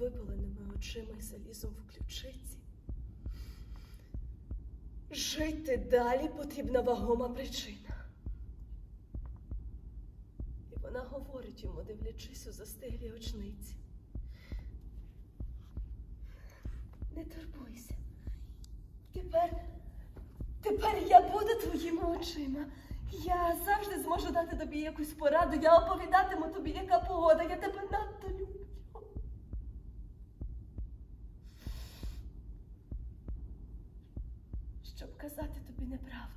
випаленими очима й залізом в ключиці. Жити далі потрібна вагома причина. І вона говорить йому, дивлячись у застиглі очниці. Не турбуйся. Тепер, тепер я буду твоїми очима. Я завжди зможу дати тобі якусь пораду. Я оповідатиму тобі, яка погода. Я тебе надто люблю. Щоб казати тобі неправду.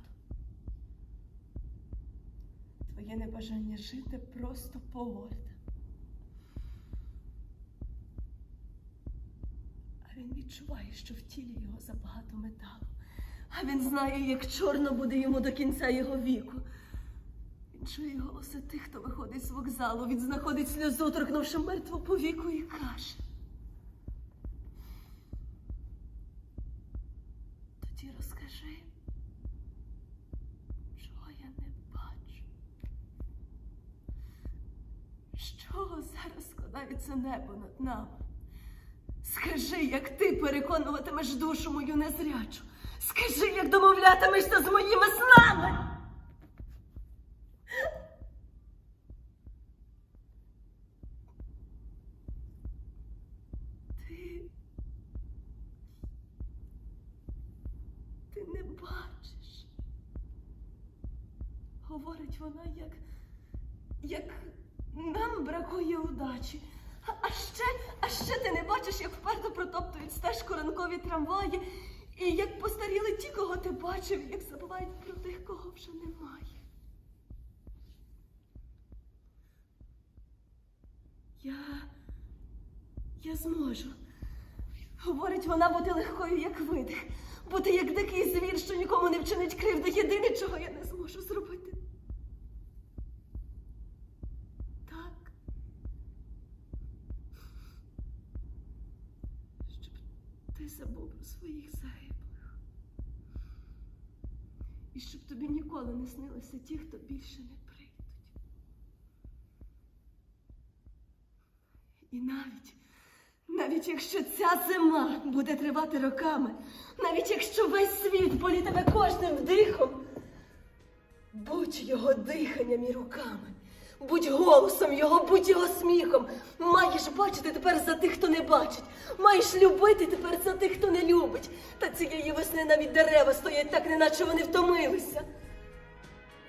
Твоє небажання жити просто погода. А він відчуває, що в тілі його забагато металу. А він знає, як чорно буде йому до кінця його віку. Він чує голоси тих, хто виходить з вокзалу. Він знаходить сльозу, торкнувши мертву повіку, і каже. Тоді розкажи, чого я не бачу. З чого зараз складається небо над нами? Скажи, як ти переконуватимеш душу мою незрячу. Скажи, як домовлятимешся з моїми снами. Ти. Ти не бачиш. Говорить вона, як. як нам бракує удачі. А- ще, а ще ти не бачиш, як вперто протоптують стежку ранкові трамваї, і як постаріли ті, кого ти бачив, як забувають про тих, кого вже немає. Я. Я зможу. Говорить вона бути легкою, як видих, бути як дикий звір, що нікому не вчинить кривди. Єдине, чого я не зможу зробити. Так. Щоб ти забув своїх загиблих. І щоб тобі ніколи не снилися ті, хто більше не прийдуть. І навіть, навіть якщо ця зима буде тривати роками, навіть якщо весь світ політиме кожним вдихом, будь його диханням і руками, будь голосом його, будь його сміхом. Маєш бачити тепер за тих, хто не бачить, маєш любити тепер за тих, хто не любить. Та цієї весни навіть дерева стоять так, неначе вони втомилися.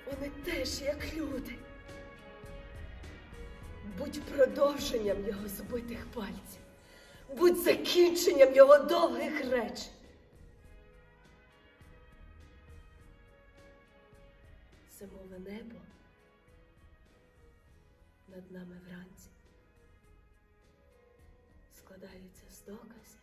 Вони теж як люди. Будь продовженням його збитих пальців, будь закінченням його довгих речень. Зимове небо над нами вранці. Складаються з доказів